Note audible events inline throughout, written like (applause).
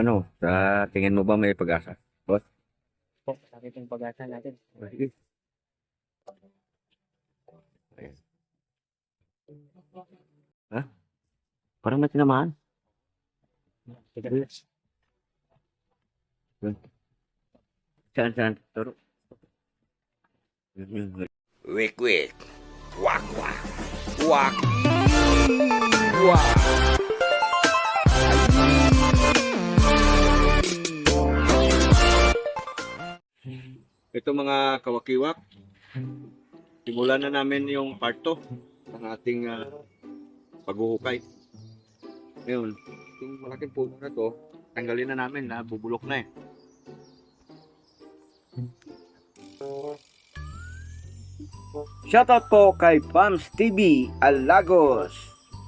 Ano, sa tingin mo ba may pag-asa? Boss? Po, sabi pong pag-asa natin. Sige. Ayan. Ha? Parang may tinamaan. Saan, saan? Turo. Wik wik. Wak wak. Wak. Wak. Ito mga kawakiwak. Simulan na namin yung part 2 ng ating ah, paghuhukay. Ngayon, yung malaking puno na to, tanggalin na namin na bubulok na eh. Shoutout po kay Bams TV Alagos.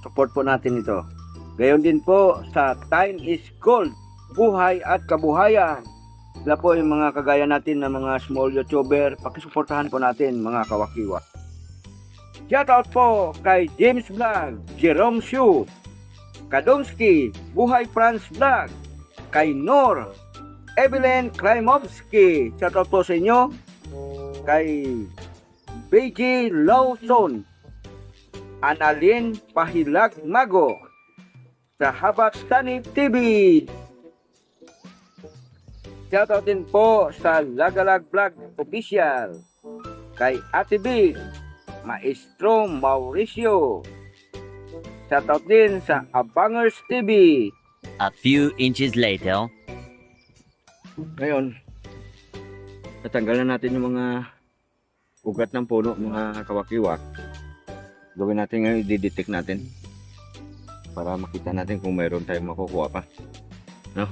Support po natin ito. Gayon din po sa Time is Gold, Buhay at Kabuhayan. Sila po yung mga kagaya natin na mga small YouTuber. Pakisuportahan po natin mga kawakiwa. Shoutout po kay James Vlog, Jerome Shu, Kadomski, Buhay Franz Vlog, kay Nor, Evelyn Klimovski. Shoutout po sa inyo. Kay BG Lawson, Analin Pahilag Mago, sa Habak Sunny TV. Shoutout din po sa Lagalag Vlog Official, kay Ate B, Maestro Mauricio. Shoutout din sa Abangers TV. A few inches later. Ngayon, tatanggalan natin yung mga ugat ng puno, mga kawakiwak. Gawin natin ngayon, i-detect natin para makita natin kung mayroon tayong makukuha pa. No?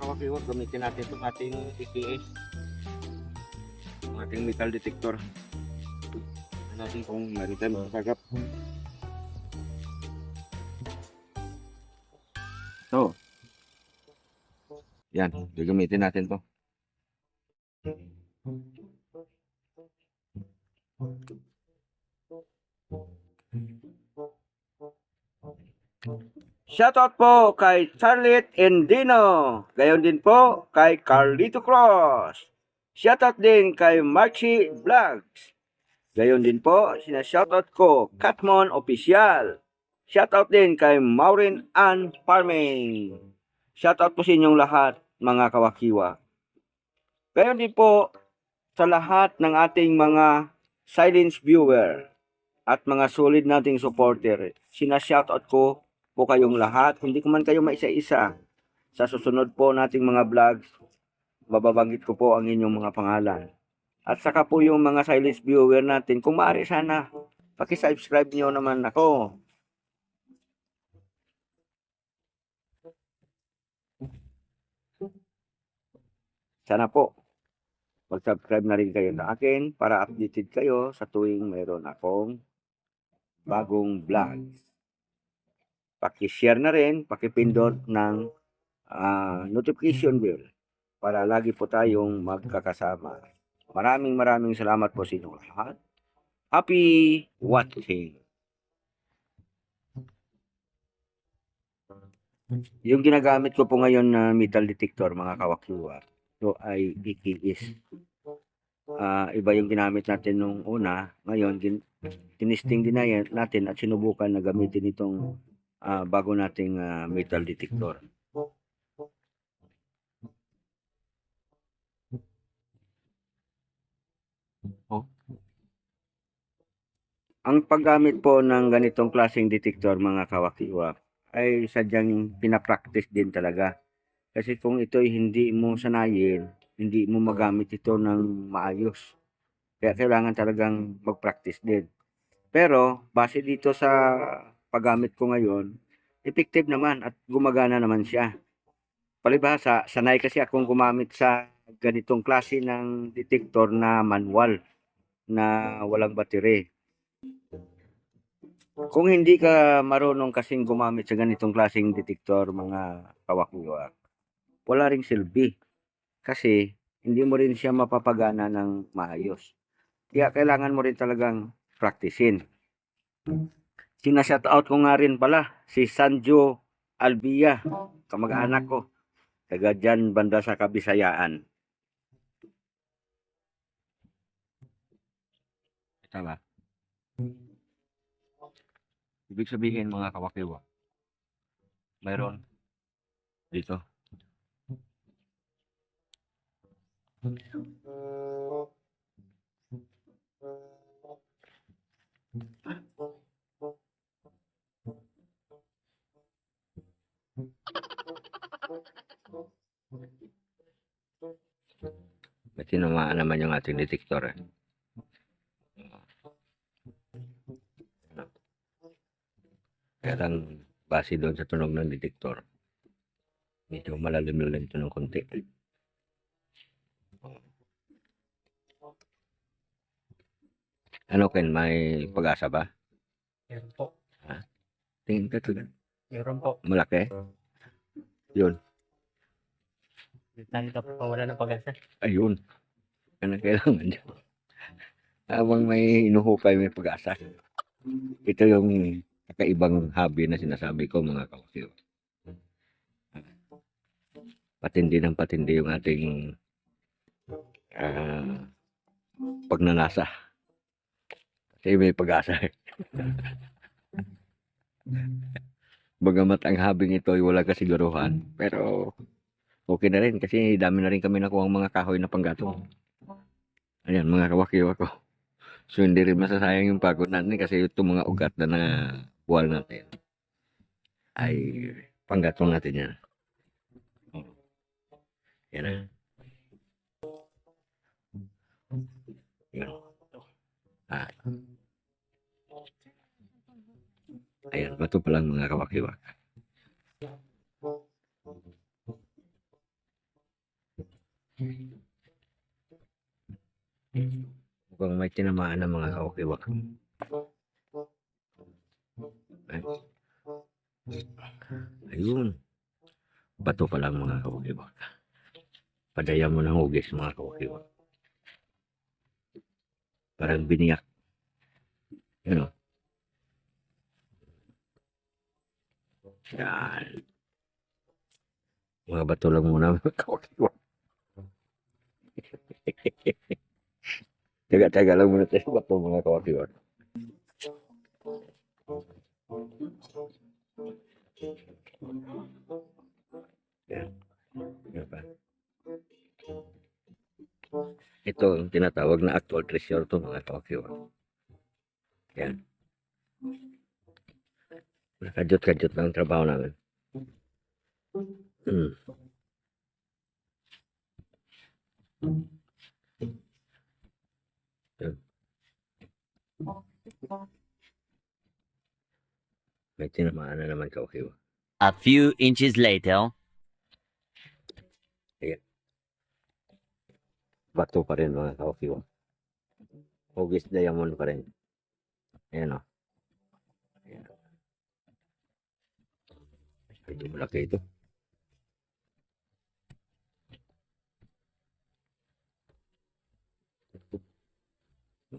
Mga kawakiwak, gamitin natin itong ating EPS. Ang ating metal detector. Tignan natin kung mayroon tayong makakagap. So, yan, gagamitin natin to. Shoutout po kay Charlotte Endino. Gayon din po kay Carlito Cross. Shoutout din kay Marchi Vlogs. Gayon din po, sinashoutout ko Catmon Official. Shoutout din kay Maureen Ann Farming. Shoutout po sa inyong lahat, mga kawakiwa. Gayon din po sa lahat ng ating mga silence viewer at mga solid nating supporter. Sinashoutout ko po kayong lahat. Hindi ko man kayo maisa-isa. Sa susunod po nating mga vlogs, mababanggit ko po ang inyong mga pangalan. At saka po yung mga silence viewer natin, kung maaari sana, pakisubscribe nyo naman ako. Sana po, mag-subscribe na rin kayo sa akin para updated kayo sa tuwing mayroon akong bagong vlogs. Paki-share na rin, pakipindot ng ah, notification bell para lagi po tayong magkakasama. Maraming maraming salamat po sa inyong lahat. Happy watching! Yung ginagamit ko po ngayon na metal detector mga kawakiwa, ito ay EKS. Ah, iba yung ginamit natin nung una. Ngayon, gin, tinisting din na yan- natin at sinubukan na gamitin itong ah, bago nating ah, metal detector. Oh. Ang paggamit po ng ganitong klaseng detector mga kawakiwa ay sadyang pinapractice din talaga. Kasi kung ito'y hindi mo sanayin, hindi mo magamit ito ng maayos. Kaya kailangan talagang mag-practice din. Pero, base dito sa paggamit ko ngayon, effective naman at gumagana naman siya. Palibhasa, sanay kasi akong gumamit sa ganitong klase ng detector na manual na walang battery. Kung hindi ka marunong kasing gumamit sa ganitong klaseng detektor, mga kawakiwak, wala ring silbi. Kasi hindi mo rin siya mapapagana ng maayos. Kaya kailangan mo rin talagang practicein. Sinashout out ko nga rin pala si Sanjo Albia, kamag-anak ko. Taga dyan banda sa Kabisayaan. Tama. Ibig sabihin mga kawakiwa, mayroon dito. May tinamaan naman yung ating detektor. Eh. Lang, base doon sa tunog ng detektor, medyo malalim-lalim ito ng konti. Ano, Ken, may pag-asa ba? Meron po. Tingin ka ito. Meron po. Malaki. Yun. Nandito po wala ng pag-asa. Ayun. Yan ang kailangan dyan. Habang may inuhukay, may pag-asa. Ito yung kakaibang hobby na sinasabi ko mga kausyo. Patindi ng patindi yung ating ah, pagnanasa. Kasi may pag-asa. (laughs) Bagamat ang habing ito ay wala kasiguruhan, pero okay na rin kasi dami na rin kami nakuha mga kahoy na panggatong. Ayan, mga kawakiwa ko. So, hindi rin masasayang yung pagod natin kasi itong mga ugat na na wall natin ay panggatong natin yan. Yan na. Yan. Ah. Ayan, bato pa lang mga kawakiwa. Mukhang may tinamaan ng mga kawakiwa. Ay. Ayun. Bato pa lang mga kawakiwa. Padaya mo ng hugis mga kawakiwa. Parang biniyak. Yun o. Yan. Mga bato lang muna mga kawakiwa. (laughs) Taga-taga lang muna tayo bato mga kawakiwa. Yan. Yan pa. Ito ang tinatawag na actual treasure to mga kawakiwa. Yan. Nakajot-kajot lang ang trabaho namin. Hmm. Yan. May tinamaan na naman kawakiwa. A few inches later. bato pa rin mga kawakiwa. Hugis diamond pa rin. Ayan o. Ayan. Medyo malaki ito.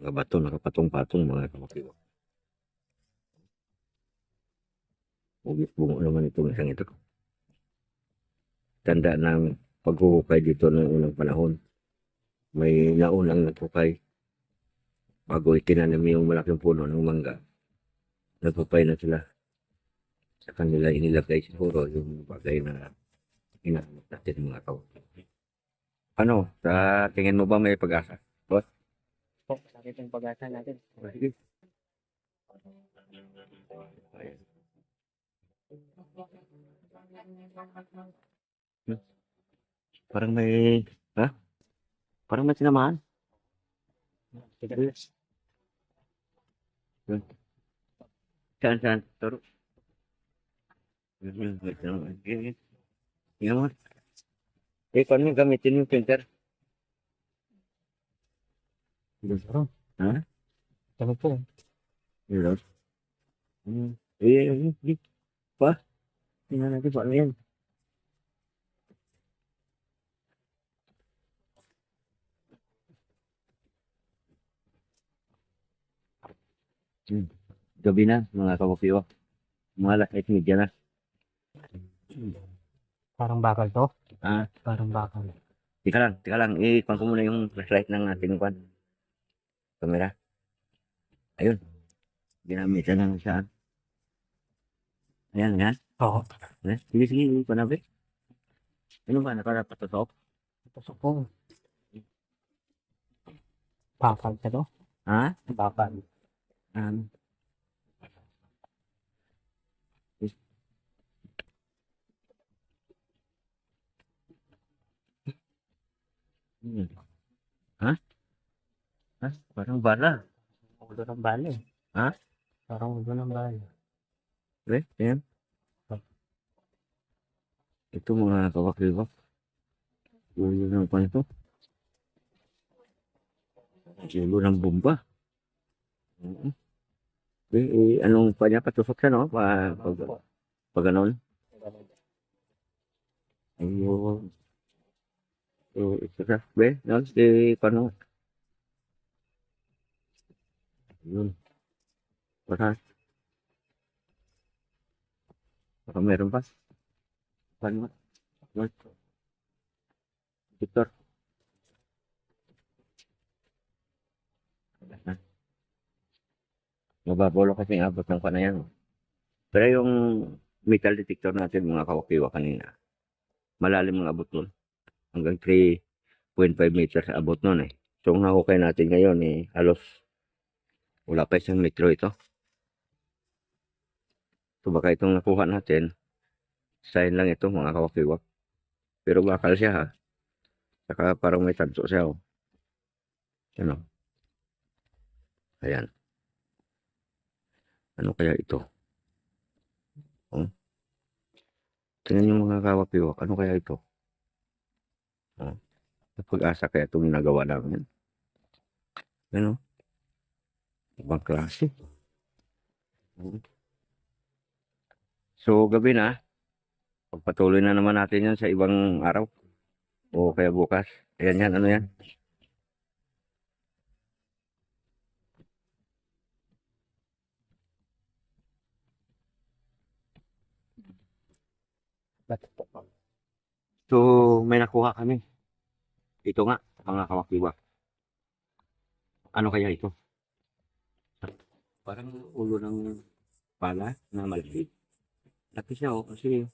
Mga bato nakapatong-patong mga kawakiwa. Hugis bungo naman itong isang ito. Tanda ng paghuhukay dito ng unang panahon may naunang nagpupay bago itinanim yung malaking puno ng mangga. Nagpupay na sila. Sa kanila inilagay siguro yung bagay na inaanap natin mga tao. Ano, sa tingin mo ba may pag-asa? Po. Malaki yung pag-asa natin. Hmm. Parang may, ha? Parang may tinamaan. Sige. Saan, saan? Turo. Yun mo. Eh, paano gamitin yung printer? Ha? Ano po? Yun. Hmm. Eh, yun. Pa? Tingnan natin paano yan. Hmm. Gabi na, mga kawakiwa. Mga lakit media na. Parang bakal to. Ah, Parang bakal. tika lang, tika lang. I-kuhan ko muna yung flashlight ng ating kwan. Camera. Ayun. Ginamitan lang saan. Ayan, yan. Oo. Eh, Sige, sige, ikuha na ba? Ano ba, nakarapatusok? Tusok ko. Bakal ka to. Ha? Bakal. Um, Hmm. Ha? Parang bala. Ulo ng bala eh. Ha? Parang ulo ng bala. Eh, yan. Ito mga kawakibak. Ulo ng pan ito. Ulo ng bomba. Mhm. Eh, eh, anong pa niya? Patusok siya, no? Pa, pag, pag ganon. Ayun. So, ito na. Be, no? Si, paano? Yun. Para. Baka meron pa. Paano? North. Victor. Mababolo kasi yung abot ng panayan. Pero yung metal detector natin, mga kawakiwa kanina, malalim ang abot nun. Hanggang 3.5 meters abot nun eh. So, ang nahukay natin ngayon eh, halos wala pa isang metro ito. So, baka itong nakuha natin, sign lang ito mga kawakiwa. Pero bakal siya ha. Saka parang may tanso siya oh. Ano? Ayan. Ano kaya ito? Oh. Tingnan yung mga kawakiwa. Ano kaya ito? Oh. Sa pag-asa kaya itong ginagawa namin. Ano? Ibang klase. Oh. So, gabi na. Pagpatuloy na naman natin yan sa ibang araw. O kaya bukas. Ayan yan, ano yan? So, may nakuha kami. Ito nga, mga kawakiwa. Ano kaya ito? Parang ulo ng pala na malaki. Laki siya oh, kasi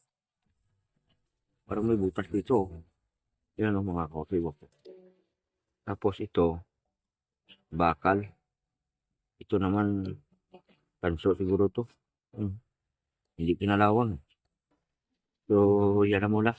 parang may butas dito. oh. Yan oh, mga kawakiwa. Tapos ito, bakal. Ito naman, tanso siguro to. Hmm. Hindi pinalawang. So, yan na muna.